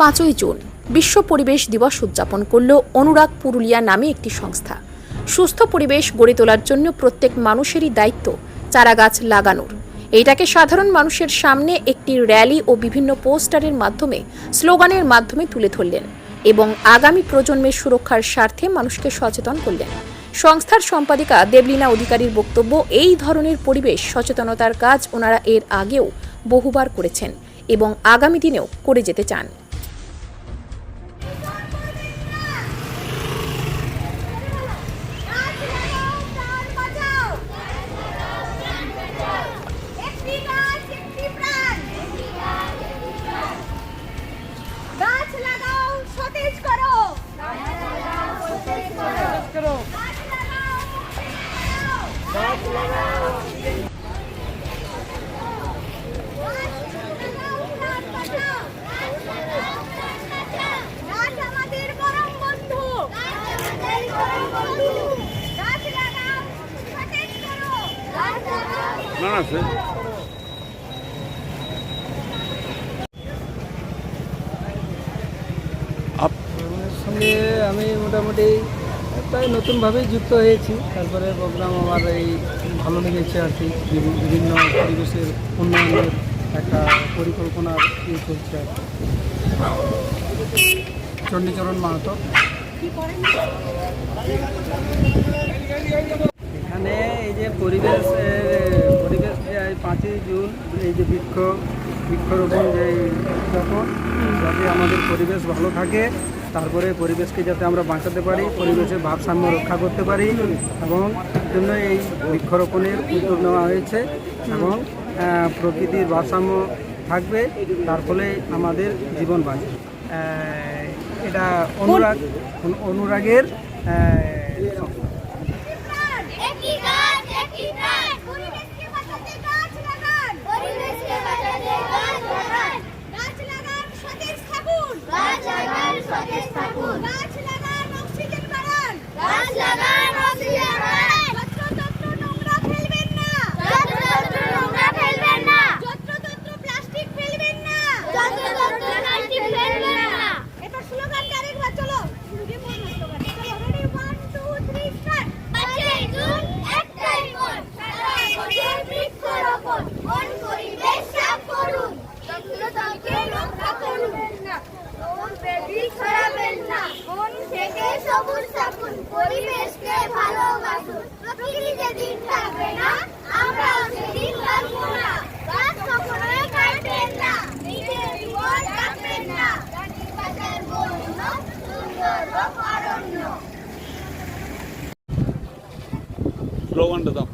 পাঁচই জুন বিশ্ব পরিবেশ দিবস উদযাপন করল অনুরাগ পুরুলিয়া নামে একটি সংস্থা। সুস্থ পরিবেশ গড়ে তোলার জন্য প্রত্যেক মানুষেরই দায়িত্ব চারাগাছ লাগানোর। এইটাকে সাধারণ মানুষের সামনে একটি র্যালি ও বিভিন্ন পোস্টারের মাধ্যমে, স্লোগানের মাধ্যমে তুলে ধরলেন এবং আগামী প্রজন্মের সুরক্ষার স্বার্থে মানুষকে সচেতন করলেন। সংস্থার সম্পাদিকা দেবলীনা অধিকারীর বক্তব্য, এই ধরনের পরিবেশ সচেতনতার কাজ ওনারা এর আগেও বহুবার করেছেন এবং আগামী দিনেও করে যেতে চান। না না স্যার আপ- সঙ্গে আমি মোটামুটি প্রায় নতুনভাবেই যুক্ত হয়েছি। তারপরে প্রোগ্রাম আমার এই ভালো লেগেছে আর কি। বিভিন্ন পরিবেশের উন্নয়নের একটা পরিকল্পনা চলছে। চণ্ডীচরণ মাহাতো। এখানে এই যে পরিবেশ পরিবেশ যে পাঁচই জুন, এই যে বৃক্ষ, বৃক্ষরোপণ যে উদযাপন যাতে আমাদের পরিবেশ ভালো থাকে। তারপরে পরিবেশকে যাতে আমরা বাঁচাতে পারি, পরিবেশের ভারসাম্য রক্ষা করতে পারি এবং জন্য এই বৃক্ষরোপণের উদ্যোগ নেওয়া হয়েছে এবং প্রকৃতির ভারসাম্য থাকবে, তার ফলে আমাদের জীবন বাঁচবে। এটা অনুরাগ, অনুরাগের সবুজ থাকুন পরিবেশকে ভালোবাসুন। প্রকৃতি যেদিন থাকবে না, আমরাও সেদিন থাকব না। গাছ কখনোই কাটবেন না, নিজের জীবন রাখবেন না। গাড়ি বাজার বন্য সুন্দর অরণ্য। স্লোগানটা দাও